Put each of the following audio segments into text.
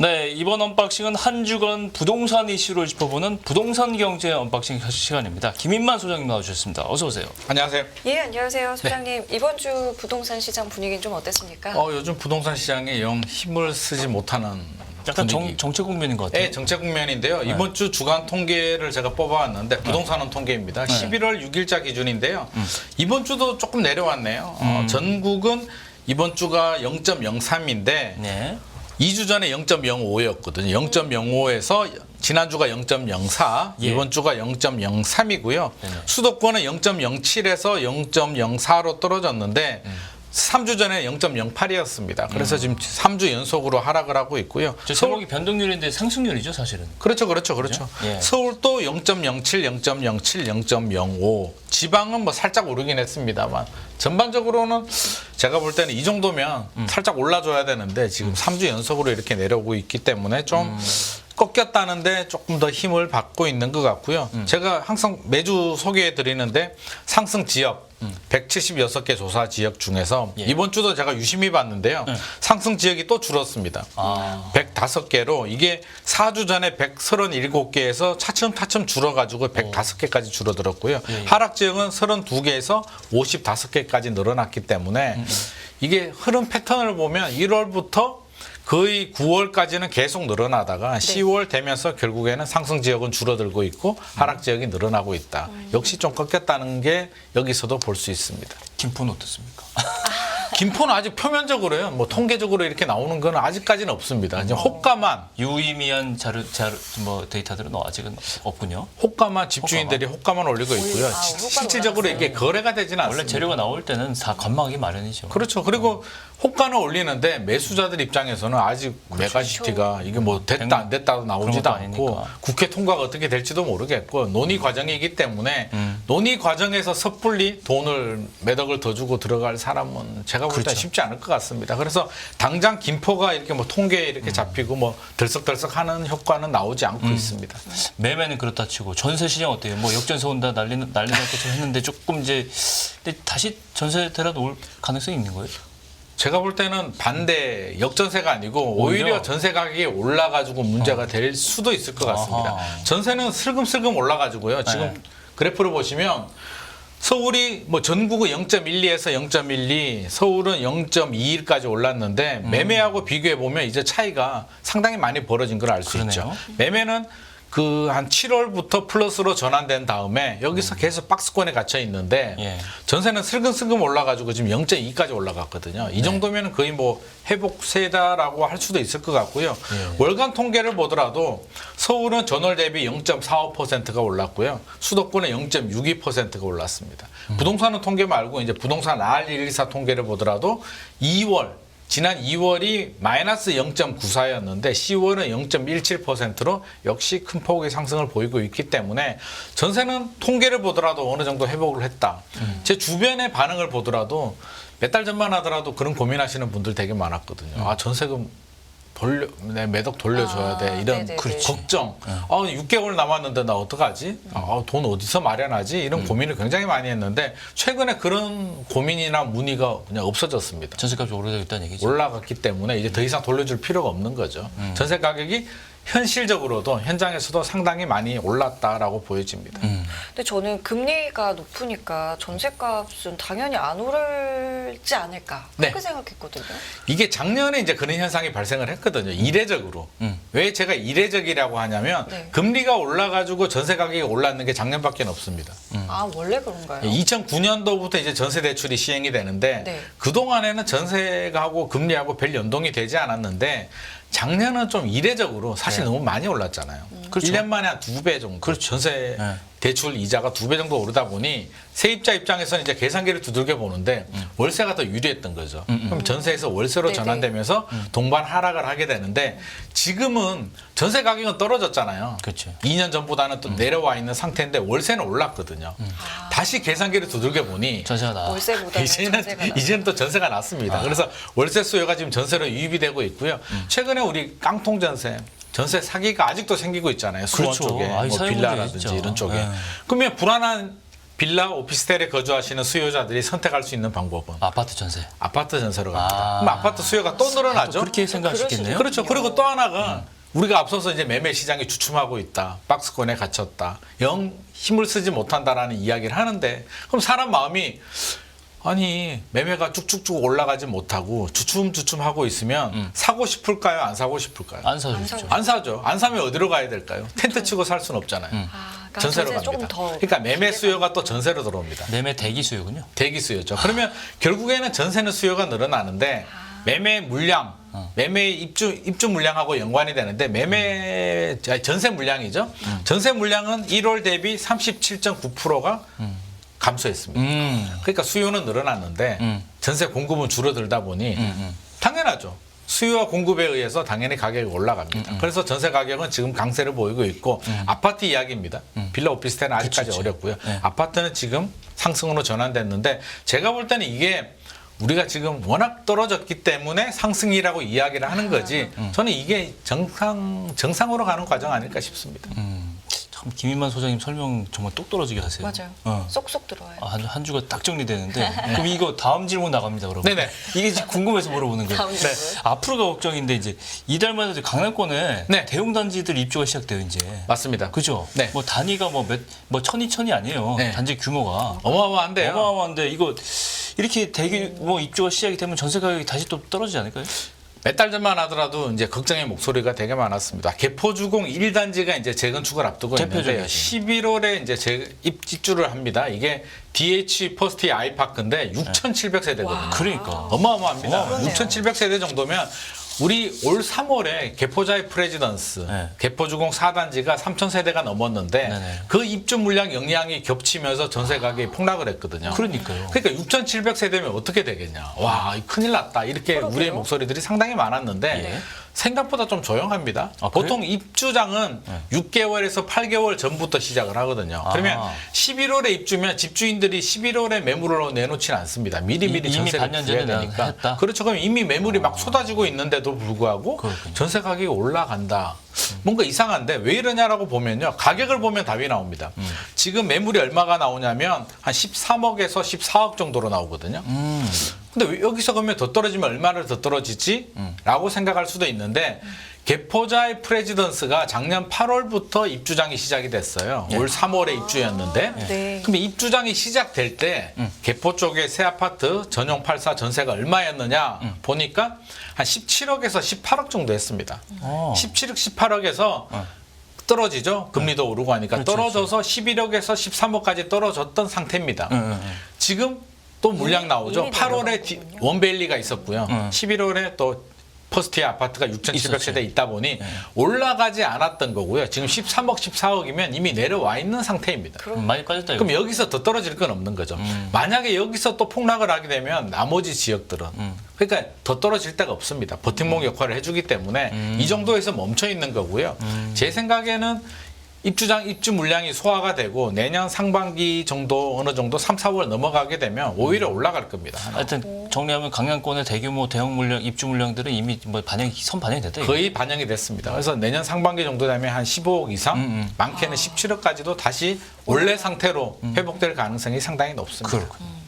네, 이번 언박싱은 한 주간 부동산 이슈를 짚어보는 부동산 경제 언박싱 시간입니다. 김인만 소장님 나와주셨습니다. 어서 오세요. 안녕하세요. 예, 안녕하세요, 소장님. 이번 주 부동산 시장 분위기는 좀 어땠습니까? 어, 요즘 부동산 시장에 영 힘을 쓰지 못하는 약간 정, 분위기. 정체 국면인 것 같아요. 네, 정책 국면인데요. 이번 주 주간 통계를 제가 뽑아왔는데 부동산은 통계입니다. 11월 6일자 기준인데요. 이번 주도 조금 내려왔네요. 어, 전국은 이번 주가 0.03인데 네. 2주 전에 0.05였거든요. 0.05에서 지난주가 0.04, 예. 이번 주가 0.03이고요. 네네. 수도권은 0.07에서 0.04로 떨어졌는데 음. 3주 전에 0.08이었습니다. 그래서 지금 3주 연속으로 하락을 하고 있고요. 저 세목이 변동률인데 상승률이죠, 사실은. 그렇죠, 그렇죠, 그렇죠. 그죠? 예. 서울도 0.07, 0.07, 0.05. 지방은 뭐 살짝 오르긴 했습니다만 전반적으로는 제가 볼 때는 이 정도면 음. 살짝 올라줘야 되는데 지금 3주 연속으로 이렇게 내려오고 있기 때문에 좀 음. 꺾였다는데 조금 더 힘을 받고 있는 것 같고요. 음. 제가 항상 매주 소개해 드리는데 상승 지역 176개 조사 지역 중에서 음. 예. 이번 주도 제가 유심히 봤는데요. 네. 상승 지역이 또 줄었습니다. 아. 105개로 이게 4주 전에 137개에서 차츰 차츰 줄어가지고 105개까지 줄어들었고요. 예, 예. 하락 지역은 32개에서 55개까지 늘어났기 때문에 음, 이게 흐름 패턴을 보면 1월부터 거의 9월까지는 계속 늘어나다가 네. 10월 되면서 결국에는 상승 지역은 줄어들고 있고 하락 지역이 늘어나고 있다. 음. 역시 좀 꺾였다는 게 여기서도 볼 수 있습니다. 김포는 어떻습니까? 김포는 아직 표면적으로요. 뭐 통계적으로 이렇게 나오는 건 아직까지는 없습니다. 이제 호가만 유의미한 자료, 자료, 뭐 데이터들은 아직은 없군요. 호가만 집주인들이 호가만 올리고 있고요. 아, 시- 실질적으로 올랐어요. 이게 거래가 되지는 원래 않습니다. 재료가 나올 때는 다 관망하기 마련이죠. 그렇죠. 그리고 호가는 올리는데 매수자들 입장에서는 아직 메가시티가 이게 뭐 됐다 안 됐다도 나오지도 그런 것도 않고 아니니까. 국회 통과가 어떻게 될지도 모르겠고 논의 과정이기 때문에 음. 논의 과정에서 섣불리 돈을 몇 억을 더 주고 들어갈 사람은 제가 볼때 그렇죠. 쉽지 않을 것 같습니다. 그래서 당장 김포가 이렇게 뭐 통계에 이렇게 잡히고 뭐 들썩들썩하는 효과는 나오지 않고 음. 있습니다. 매매는 그렇다 치고 전세 시장 어때요? 뭐 역전세 온다 난리 난리 날 것처럼 했는데 조금 이제 근데 다시 전세 대라도 올 가능성이 있는 거예요? 제가 볼 때는 반대 역전세가 아니고 오히려, 오히려? 전세 가격이 올라가지고 문제가 될 수도 있을 것 같습니다. 아하. 전세는 슬금슬금 올라가지고요. 지금 네. 그래프를 보시면 서울이 뭐 전국은 0.12에서 0.12, 서울은 0.21까지 올랐는데 음. 매매하고 비교해 보면 이제 차이가 상당히 많이 벌어진 걸 알 수. 있죠. 매매는 그 한 7월부터 플러스로 전환된 다음에 여기서 계속 박스권에 gat혀 있는데 음. 예. 전세는 슬금슬금 올라가지고 지금 0.2까지 올라갔거든요. 네. 이 정도면 거의 뭐 회복세다라고 할 수도 있을 것 같고요. 예. 월간 통계를 보더라도 서울은 전월 대비 0.45%가 올랐고요. 수도권은 0.62%가 올랐습니다. 음. 부동산은 통계 말고 이제 부동산 R114 통계를 보더라도 2월 지난 2월이 마이너스 0.94였는데 10월은 0.17%로 역시 큰 폭의 상승을 보이고 있기 때문에 전세는 통계를 보더라도 어느 정도 회복을 했다. 제 주변의 반응을 보더라도 몇 달 전만 하더라도 그런 고민하시는 분들 되게 많았거든요. 아 전세금 돌려 내 매덕 돌려줘야 아, 돼 이런 네네네. 그렇지. 걱정. 아 6개월 남았는데 나 어떡하지? 아, 돈 어디서 마련하지? 이런 고민을 굉장히 많이 했는데 최근에 그런 고민이나 문의가 그냥 없어졌습니다. 전세값이 오르겠다는 얘기죠. 올라갔기 때문에 이제 더 이상 돌려줄 필요가 없는 거죠. 음. 전세 가격이 현실적으로도 현장에서도 상당히 많이 올랐다라고 보여집니다. 음. 근데 저는 금리가 높으니까 전세값은 당연히 안 오르지 않을까 그렇게 네. 생각했거든요. 이게 작년에 이제 그런 현상이 발생을 했거든요. 이례적으로. 음. 왜 제가 이례적이라고 하냐면 네. 금리가 올라가지고 전세 가격이 올랐는 게 작년밖에 없습니다. 아 원래 그런가요? 2009년도부터 이제 전세 대출이 시행이 되는데 네. 그 동안에는 전세가하고 금리하고 별 연동이 되지 않았는데 작년은 좀 이례적으로 사실 네. 너무 많이 올랐잖아요. 그렇죠. 1년 만에 한 두 배 정도. 그렇죠. 전세 네. 대출 이자가 두 배 정도 오르다 보니 세입자 입장에서는 이제 계산기를 두들겨 보는데 월세가 더 유리했던 거죠. 음, 음. 그럼 전세에서 월세로 네네. 전환되면서 동반 하락을 하게 되는데 지금은 전세 가격은 떨어졌잖아요. 그렇죠. 2년 전보다는 또 내려와 있는 상태인데 월세는 올랐거든요. 다시 계산기를 두들겨 보니 전세가 나. 월세보다는 이제는 전세가 나. 이제는 또 전세가 났습니다. 그래서 월세 수요가 지금 전세로 유입이 되고 있고요. 최근에 우리 깡통 전세 전세 사기가 아직도 생기고 있잖아요. 수원 그렇죠. 쪽에 아 이, 뭐 사회 빌라라든지 문제 있죠. 이런 쪽에. 네. 그러면 불안한 빌라 오피스텔에 거주하시는 수요자들이 선택할 수 있는 방법은 아파트 전세. 아파트 전세로 갑니다. 아. 그럼 아파트 수요가 또또 늘어나죠. 그렇게 있겠네요. 그렇죠. 그리고 또 하나가 우리가 앞서서 이제 매매 시장이 주춤하고 있다. 박스권에 갇혔다. 영 힘을 쓰지 못한다라는 이야기를 하는데 그럼 사람 마음이 아니 매매가 쭉쭉쭉 올라가지 못하고 주춤주춤하고 있으면 사고 싶을까요? 안 사고 싶을까요? 안 사죠. 안 사죠. 안 사죠. 안 사면 어디로 가야 될까요? 텐트 치고 살 수는 없잖아요. 아, 그러니까 전세로 전세 갑니다. 조금 더 그러니까 매매 수요가 또 전세로 들어옵니다. 매매 대기 수요군요. 대기 수요죠. 그러면 결국에는 전세는 수요가 늘어나는데 매매 물량, 매매 입주 입주 물량하고 연관이 되는데 매매 아니, 전세 물량이죠. 전세 물량은 1월 대비 37.9%가 감소했습니다. 음. 그러니까 수요는 늘어났는데 음. 전세 공급은 줄어들다 보니 음. 당연하죠. 수요와 공급에 의해서 당연히 가격이 올라갑니다. 그래서 전세 가격은 지금 강세를 보이고 있고 아파트 이야기입니다. 빌라 오피스텔은 아직까지. 어렵고요. 네. 아파트는 지금 상승으로 전환됐는데 제가 볼 때는 이게 우리가 지금 워낙 떨어졌기 때문에 상승이라고 이야기를 하는 거지. 저는 이게 정상 정상으로 가는 과정 아닐까 싶습니다. 음. 참 김인만 소장님 설명 정말 똑 떨어지게 하세요. 맞아요. 어. 쏙쏙 들어와요. 아, 한, 한 주가 딱 정리되는데 그럼 이거 다음 질문 나갑니다 그럼 네네. 이게 지금 궁금해서 물어보는 거예요 다음 질문. 앞으로가 걱정인데 이제 이달마다 이제 강남권에 네. 대형 단지들 입주가 시작돼요 이제 맞습니다. 그죠 네. 뭐 단위가 뭐 몇 뭐 천이 천이 아니에요 네. 단지 규모가 어마어마한데요. 어마어마한데 이거 이렇게 대규 뭐 입주가 시작이 되면 전세 가격이 다시 또 떨어지지 않을까요? 몇 달 전만 하더라도 이제 걱정의 목소리가 되게 많았습니다. 개포주공 1단지가 이제 재건축을 앞두고. 대표적이지. 11월에 이제 재, 입, 입주를 합니다. 이게 DH 퍼스트 아이파크인데 6,700세대거든요. 그러니까 어마어마합니다. 그러네요. 6,700세대 정도면 우리 올 3월에 개포자의 프레지던스 네. 개포주공 4단지가 3,000세대가 넘었는데 네네. 그 입주 물량 영향이 겹치면서 전세 가격이 폭락을 했거든요. 그러니까요. 그러니까 6,700세대면 어떻게 되겠냐. 와, 이 큰일 났다. 이렇게 그러게요. 우리의 목소리들이 상당히 많았는데 예. 생각보다 좀 조용합니다. 아, 보통 입주장은 네. 6개월에서 8개월 전부터 시작을 하거든요. 그러면 아. 11월에 입주면 집주인들이 11월에 매물을 내놓지는 않습니다. 미리미리 이- 전세를 반년 되니까. 했다? 그렇죠. 그럼 이미 매물이 막 쏟아지고 있는데도 불구하고 그렇군요. 전세 가격이 올라간다. 뭔가 이상한데 왜 이러냐라고 보면요. 가격을 보면 답이 나옵니다. 음. 지금 매물이 얼마가 나오냐면 한 13억에서 14억 정도로 나오거든요. 음. 근데 왜 여기서 그러면 더 떨어지면 얼마를 더 떨어지지? 라고 생각할 수도 있는데 개포자의 프레지던스가 작년 8월부터 입주장이 시작이 됐어요. 올 3월에 입주였는데 네. 그럼 입주장이 시작될 때 개포 쪽에 새 아파트 전용 84 전세가 얼마였느냐 보니까 한 17억에서 18억 정도 했습니다. 어. 17억, 18억에서 떨어지죠. 금리도 오르고 하니까 그렇죠, 떨어져서 11억에서 13억까지 떨어졌던 상태입니다. 응, 응, 응. 지금 또 물량 나오죠. 이미 8월에 디-. 원베일리가 있었고요. 응. 11월에 또 퍼스트의 아파트가 6,700세대 있었지. 있다 보니 올라가지 않았던 거고요. 지금 13억, 14억이면 이미 내려와 있는 상태입니다. 음, 많이 빠졌다 이거. 그럼 여기서 더 떨어질 건 없는 거죠. 만약에 여기서 또 폭락을 하게 되면 나머지 지역들은 그러니까 더 떨어질 데가 없습니다. 버팀목 역할을 해주기 때문에 이 정도에서 멈춰 있는 거고요. 제 생각에는 입주장 입주 물량이 소화가 되고 내년 상반기 정도 어느 정도 3, 4월 넘어가게 되면 오히려 올라갈 겁니다. 하여튼 정리하면 강남권의 대규모 대형 물량 입주 물량들은 이미 뭐 반영이 선 반영이 됐다. 이거. 거의 반영이 됐습니다. 그래서 내년 상반기 정도 되면 한 15억 이상, 음, 음. 많게는 17억까지도 다시 원래 상태로 회복될 가능성이 상당히 높습니다. 그렇군요.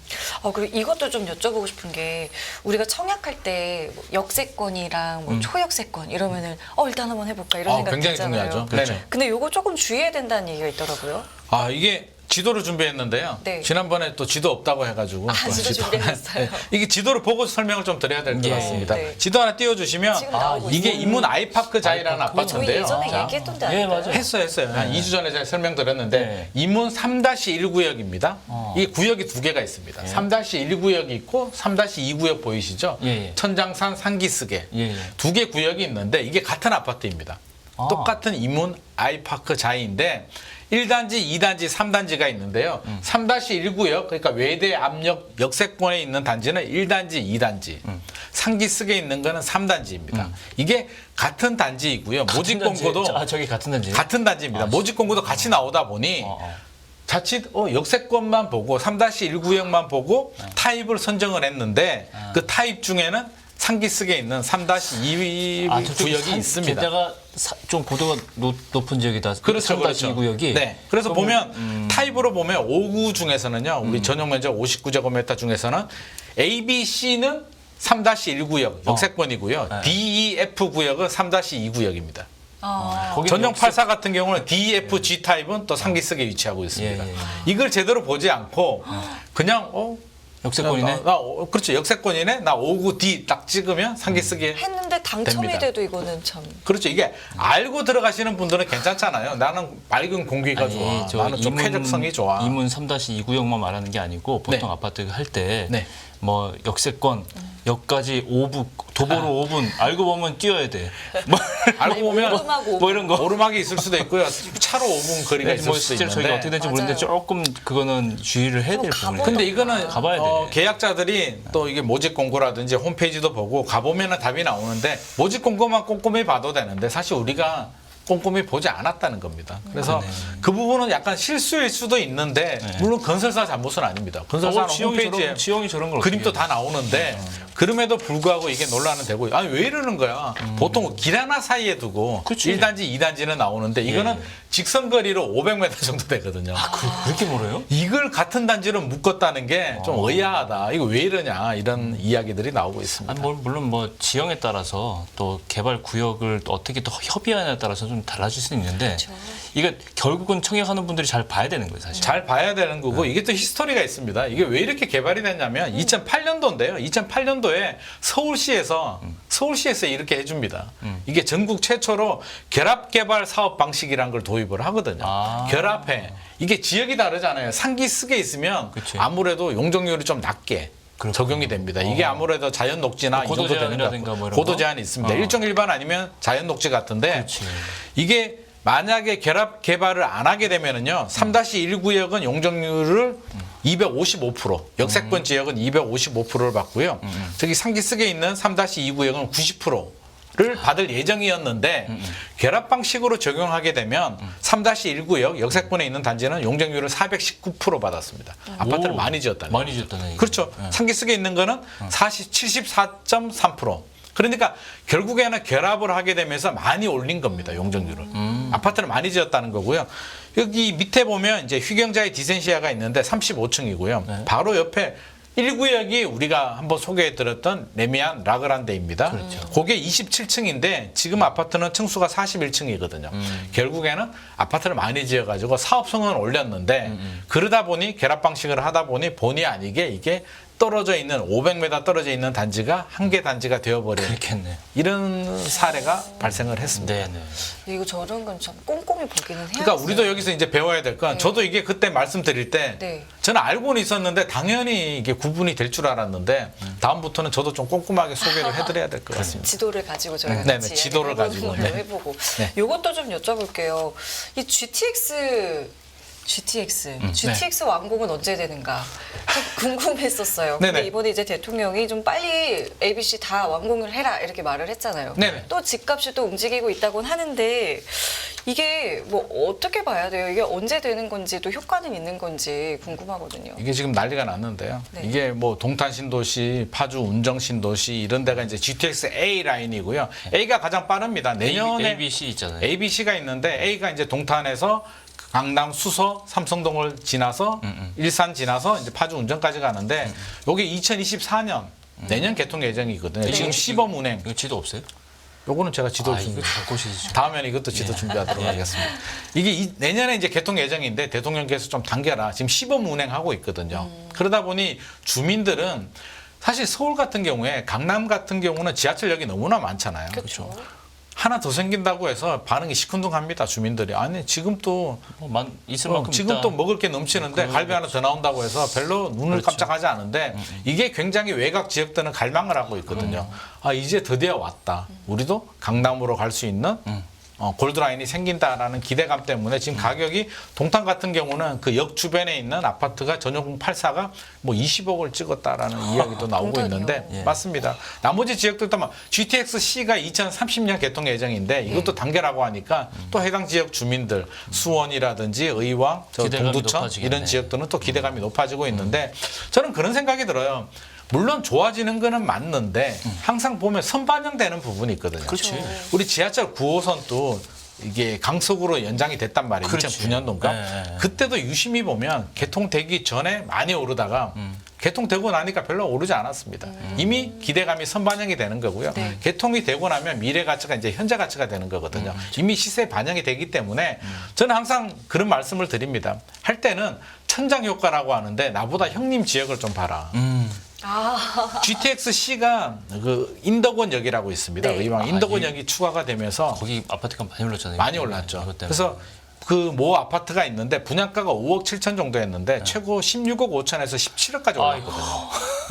어, 그리고 이것도 좀 여쭤보고 싶은 게 우리가 청약할 때뭐 역세권이랑 뭐 초역세권 이러면은 어 일단 한번 해볼까 이런 아, 생각 굉장히 들잖아요. 중요하죠. 그렇죠. 네네. 근데 요거 조금 주의해야 된다는 얘기가 있더라고요. 아 이게 지도를 준비했는데요. 네. 지난번에 또 지도 없다고 해가지고 아, 또 지도 준비하셨어요? 네. 이게 지도를 보고 설명을 좀 드려야 될것 예, 같습니다. 네. 지도 하나 띄워주시면 지금 나오고 이게 있어요. 인문 아이파크 자이라는 아이파크. 저희 아파트인데요. 예전에 자, 얘기했던 데 예, 아닌가요? 맞아요. 했어요, 했어요. 한 2주 전에 제가 설명드렸는데 네. 인문 3-1 구역입니다. 어. 이 구역이 두 개가 있습니다. 3-1 구역이 있고 3-2 구역 보이시죠? 예, 예. 천장산 상기스계 예, 예. 두 개 구역이 있는데 이게 같은 아파트입니다. 아. 똑같은 이문 아이파크 자이인데 1단지, 2단지, 3단지가 있는데요. 음. 3-1구역 그러니까 외대 압력 역세권에 있는 단지는 1단지, 2단지. 음. 상기스에 있는 거는 3단지입니다. 이게 같은 단지이고요. 같은 모집 단지- 공고도 아 저기 같은 단지. 같은 단지입니다. 아, 모집 공고도 같이 나오다 보니 어, 어. 자칫 어, 역세권만 보고 3-1구역만 보고 네. 타입을 선정을 했는데 아. 그 타입 중에는 상기스에 있는 3-2 아, 구역이 산- 있습니다. 사- 좀 고도가 높, 높은 지역이다. 그렇죠, 3-2 그렇죠. 구역이. 네. 그래서 보면 타입으로 보면 5구 중에서는요, 우리 전용 면적 59제곱미터 중에서는 A, B, C는 3-1 구역 역세권이고요. 네. D, E, F 구역은 3-2 구역입니다. 아, 거기는 전용 역세- 84 같은 경우는 D, F, G 타입은 또 상기석에 위치하고 있습니다. 예, 예, 예. 이걸 제대로 보지 않고 그냥 어 역세권이네. 나, 나, 어, 그렇죠 역세권이네. 나 59 D 딱 찍으면 상기석에 했는데 당첨이 됩니다. 돼도 이거는 참. 그렇죠. 이게 알고 들어가시는 분들은 괜찮잖아요. 나는 맑은 공기가 아니, 좋아. 저 나는 좀 쾌적성이 좋아. 이문 3-2 구역만 말하는 게 아니고 보통 네. 아파트 할때 네. 뭐 역세권 역까지 5분 도보로 5분 알고 보면 뛰어야 돼. 뭐, 알고 보면 오르막 뭐 이런 거. 오르막이 있을 수도 있고요. 차로 5분 거리가 있을 뭐 수도 실제로 저희가 있는데. 어떻게 될지 맞아요. 모르는데 조금 그거는 주의를 해야 될 그럼 부분이에요. 근데 이거는 가봐야 돼. 어, 계약자들이 또 이게 모집 공고라든지 홈페이지도 보고 가보면 답이 나오는데 모집 공고만 꼼꼼히 봐도 되는데 사실 우리가 꼼꼼히 보지 않았다는 겁니다. 그래서 그러네. 그 부분은 약간 실수일 수도 있는데 네. 물론 건설사 잘못은 아닙니다. 건설사 어, 홈페이지에 지영이 저런 걸 그림도 어떻게 다 나오는데 그럼에도 불구하고 이게 논란은 되고 아니 왜 이러는 거야 보통 길 하나 사이에 두고 음. 그치. 1단지 2단지는 나오는데 이거는 예. 직선 거리로 500m 정도 되거든요 그, 그렇게 멀어요? 이걸 같은 단지로 묶었다는 게좀 어. 의아하다 이거 왜 이러냐 이런 이야기들이 나오고 있습니다 아니, 뭐, 물론 뭐 지형에 따라서 또 개발 구역을 또 어떻게 또 협의하냐에 따라서 좀 달라질 수 있는데 그렇죠. 이게 결국은 청약하는 분들이 잘 봐야 되는 거예요 사실. 잘 봐야 되는 거고 이게 또 히스토리가 있습니다. 이게 왜 이렇게 개발이 됐냐면 2008년도인데요. 2008년도에 서울시에서 서울시에서 이렇게 해줍니다. 이게 전국 최초로 결합 개발 사업 방식이란 걸 도입을 하거든요. 아. 결합해 이게 지역이 다르잖아요. 상기 쓰게 있으면 그치. 아무래도 용적률이 좀 낮게. 그렇구나. 적용이 됩니다. 이게 아무래도 자연 녹지나 이 고도 정도 되는 제한이라든가 뭐 이런 고도 거? 제한이 있습니다. 어. 일종 일반 아니면 자연 녹지 같은데 그렇지. 이게 만약에 결합 개발을 안 하게 되면은요. 3-1 구역은 용적률을 255% 역세권 지역은 255%를 받고요. 저기 상기쓰게 있는 3-2 구역은 90%를 받을 예정이었는데 결합 방식으로 적용하게 되면 3-1 구역 역세권에 있는 단지는 용적률을 419% 받았습니다. 아파트를 오, 많이 지었다는 많이 지었다는 얘기. 그렇죠. 상기쓰게 있는 거는 40, 74.3%. 그러니까 결국에는 결합을 하게 되면서 많이 올린 겁니다. 용적률을. 아파트를 많이 지었다는 거고요. 여기 밑에 보면 이제 휘경자의 디센시아가 있는데 35층이고요. 바로 옆에 1구역이 우리가 한번 소개해 드렸던 레미안 라그란데입니다. 그게 27층인데 지금 아파트는 층수가 41층이거든요. 결국에는 아파트를 많이 지어가지고 사업성은 올렸는데 그러다 보니 결합 방식을 하다 보니 본의 아니게 이게 떨어져 있는 500m 떨어져 있는 단지가 한 개 단지가 되어버린 그렇겠네. 이런 사례가 발생을 했습니다. 네네. 이거 저런 건 참 꼼꼼히 보기는 해야 그러니까 우리도 여기서 이제 배워야 될건 저도 이게 그때 말씀드릴 때 네. 저는 알고는 있었는데 당연히 이게 구분이 될 줄 알았는데 다음부터는 저도 좀 꼼꼼하게 소개를 해드려야 될 것 같습니다. 지도를 가지고 저희가 네, 같이 네, 지도를 이야기를 가지고, 네. 해보고 네. 요것도 좀 여쭤볼게요. 이 GTX GTX 음, GTX 완공은 언제 되는가 좀 궁금했었어요. 근데 네네. 이번에 이제 대통령이 좀 빨리 ABC 다 완공을 해라 이렇게 말을 했잖아요. 네네. 또 집값이 또 움직이고 있다고는 하는데 이게 뭐 어떻게 봐야 돼요? 이게 언제 되는 건지 또 효과는 있는 건지 궁금하거든요. 이게 지금 난리가 났는데요. 네. 이게 뭐 동탄 신도시, 파주 운정 신도시 이런 데가 이제 GTX A 라인이고요. A가 가장 빠릅니다. 내년에 A, B, C 있잖아요. A, B, C가 있는데 A가 이제 동탄에서 강남 수서 삼성동을 지나서 일산 지나서 이제 파주 운정까지 가는데 요게 2024년 내년 개통 예정이거든요. 네. 지금 시범 운행. 이거 지도 없어요? 요거는 제가 지도 아, 준 이거 갖고 오시죠. 다음에는 이것도 지도 준비하도록 예. 하겠습니다. 이게 이- 내년에 이제 개통 예정인데 대통령께서 좀 당겨라. 지금 시범 운행하고 있거든요. 그러다 보니 주민들은 사실 서울 같은 경우에 강남 같은 경우는 지하철역이 너무나 많잖아요. 그렇죠. 하나 더 생긴다고 해서 반응이 시큰둥합니다. 주민들이 아니 지금 또 뭐, 만, 있을 어, 만큼 지금 있다. 또 먹을 게 넘치는데 갈비 하나 더 나온다고 해서 별로 눈을 그렇죠. 깜짝하지 않은데 이게 굉장히 외곽 지역들은 갈망을 하고 있거든요. 아 이제 드디어 왔다. 우리도 강남으로 갈 수 있는 어, 골드라인이 생긴다라는 기대감 때문에 지금 가격이 동탄 같은 경우는 그 역 주변에 있는 아파트가 전용 84가 뭐 20억을 찍었다라는 이야기도 나오고? 있는데 예. 맞습니다. 나머지 지역들도 막 GTX C가 2030년 개통 예정인데 이것도 단계라고 하니까 또 해당 지역 주민들 수원이라든지 의왕, 저 기대감이 동두천 높아지겠네. 이런 지역들은 또 기대감이 높아지고 있는데 저는 그런 생각이 들어요. 물론 좋아지는 거는 맞는데 항상 보면 선반영되는 부분이 있거든요. 그렇지. 우리 지하철 9호선도 이게 강속으로 연장이 됐단 말이에요. 그렇지. 2009년도인가? 네. 그때도 유심히 보면 개통되기 전에 많이 오르다가 개통되고 나니까 별로 오르지 않았습니다. 이미 기대감이 선반영이 되는 거고요. 네. 개통이 되고 나면 미래 가치가 이제 현재 가치가 되는 거거든요. 이미 시세 반영이 되기 때문에 저는 항상 그런 말씀을 드립니다. 할 때는 천장 효과라고 하는데 나보다 형님 지역을 좀 봐라. 음. 아, GTX-C가 그 인덕원역이라고 있습니다. 네. 이방 아, 인덕원역이 추가가 되면서 거기 아파트가 많이 올랐잖아요. 많이 이것 올랐죠. 때문에. 그래서 그 모 아파트가 있는데 분양가가 5억 7천 정도 했는데 최고 16억 5천에서 17억까지 올랐거든요.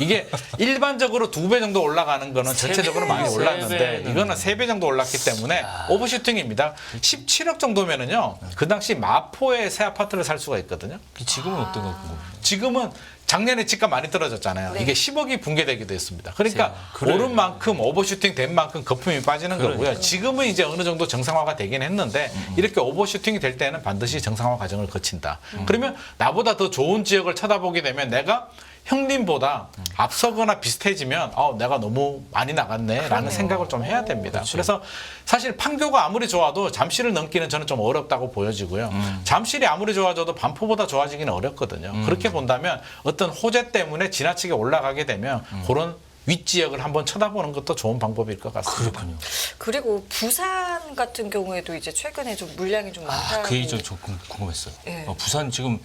이게 일반적으로 두 배 정도 올라가는 거는 세 전체적으로 배, 많이 세 올랐는데 배는. 이거는 세 배 정도 올랐기 때문에 오버슈팅입니다. 17억 정도면은요. 그 당시 마포에 새 아파트를 살 수가 있거든요. 지금은 어떤 거 궁금해요. 지금은 작년에 집값 많이 떨어졌잖아요. 네. 이게 10억이 붕괴되기도 했습니다. 그러니까 세- 그래. 오른 만큼 오버슈팅 된 만큼 거품이 빠지는 거고요. 지금은 이제 어느 정도 정상화가 되긴 했는데 이렇게 오버슈팅이 될 때는 반드시 정상화 과정을 거친다. 그러면 나보다 더 좋은 지역을 쳐다보게 되면 내가 형님보다 앞서거나 비슷해지면 어, 내가 너무 많이 나갔네라는 그러네요. 생각을 좀 해야 됩니다. 그래서 사실 판교가 아무리 좋아도 잠실을 넘기는 저는 좀 어렵다고 보여지고요. 잠실이 아무리 좋아져도 반포보다 좋아지기는 어렵거든요. 그렇게 본다면 어떤 호재 때문에 지나치게 올라가게 되면 그런 윗 지역을 한번 쳐다보는 것도 좋은 방법일 것 같습니다. 그렇군요. 그리고 부산 같은 경우에도 이제 최근에 좀 물량이 좀 많다고. 아, 그 얘기 좀, 궁금했어요. 예. 어, 부산 지금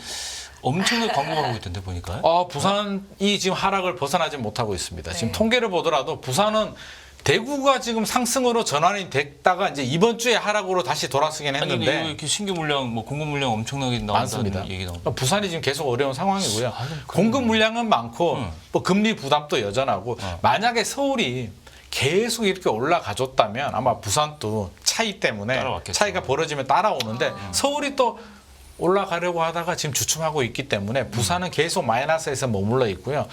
엄청나게 광고가 오고 있던데 보니까. 어, 부산이 지금 하락을 벗어나지 못하고 있습니다. 지금 네. 통계를 보더라도 부산은 대구가 지금 상승으로 전환이 됐다가 이제 이번 주에 하락으로 다시 돌아서긴 아니 근데 했는데 이거 이렇게 신규 물량, 뭐 공급 물량 엄청나게 나온다는 많습니다. 얘기 나옵니다. 부산이 지금 계속 어려운 상황이고요. 아, 공급 물량은 많고 응. 뭐 금리 부담도 여전하고 어. 만약에 서울이 계속 이렇게 올라가줬다면 아마 부산도 차이 때문에 따라왔겠죠. 차이가 벌어지면 따라오는데 아. 서울이 또 올라가려고 하다가 지금 주춤하고 있기 때문에 부산은 계속 마이너스에서 머물러 있고요.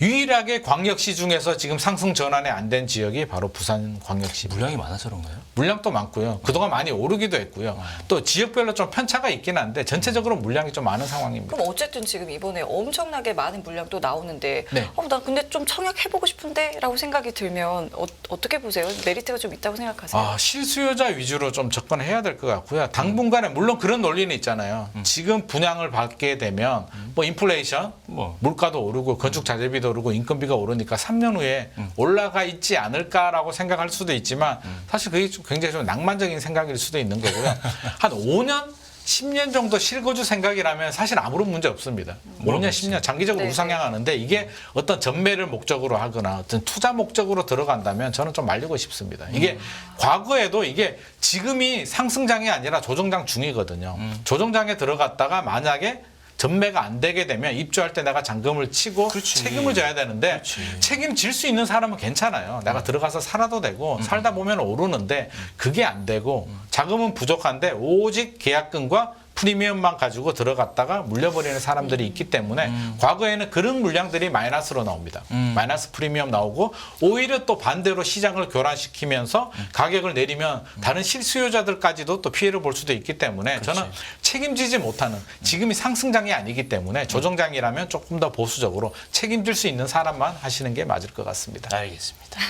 유일하게 광역시 중에서 지금 상승 전환이 안 된 지역이 바로 부산 광역시 물량이 많아서 그런가요? 물량도 많고요. 그동안 많이 오르기도 했고요. 또 지역별로 좀 편차가 있긴 한데 전체적으로 물량이 좀 많은 상황입니다. 그럼 어쨌든 지금 이번에 엄청나게 많은 물량 또 나오는데 네. 어, 나 근데 좀 청약해보고 싶은데 라고 생각이 들면 어, 어떻게 보세요? 메리트가 좀 있다고 생각하세요? 아, 실수요자 위주로 좀 접근해야 될 것 같고요. 당분간에 물론 그런 논리는 있잖아요. 지금 분양을 받게 되면 뭐 인플레이션, 뭐 물가도 오르고 건축 자재비도 오르고 인건비가 오르니까 3년 후에 올라가 있지 않을까라고 생각할 수도 있지만 사실 그게 좀 굉장히 좀 낭만적인 생각일 수도 있는 거고요. 한 5년 10년 정도 실거주 생각이라면 사실 아무런 문제 없습니다. 5년, 10년 장기적으로 네, 우상향하는데 이게 어떤 전매를 목적으로 하거나 어떤 투자 목적으로 들어간다면 저는 좀 말리고 싶습니다. 이게 과거에도 이게 지금이 상승장이 아니라 조정장 중이거든요. 조정장에 들어갔다가 만약에 전매가 안 되게 되면 입주할 때 내가 잔금을 치고 그렇지. 책임을 져야 되는데 그렇지. 책임질 수 있는 사람은 괜찮아요. 내가 들어가서 살아도 되고 살다 보면 오르는데 그게 안 되고 자금은 부족한데 오직 계약금과 프리미엄만 가지고 들어갔다가 물려버리는 사람들이 있기 때문에 과거에는 그런 물량들이 마이너스로 나옵니다. 마이너스 프리미엄 나오고 오히려 또 반대로 시장을 교란시키면서 가격을 내리면 다른 실수요자들까지도 또 피해를 볼 수도 있기 때문에 저는 책임지지 못하는 지금이 상승장이 아니기 때문에 조정장이라면 조금 더 보수적으로 책임질 수 있는 사람만 하시는 게 맞을 것 같습니다. 알겠습니다.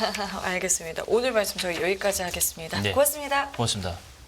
알겠습니다. 오늘 말씀 저희 여기까지 하겠습니다. 네. 고맙습니다. 고맙습니다.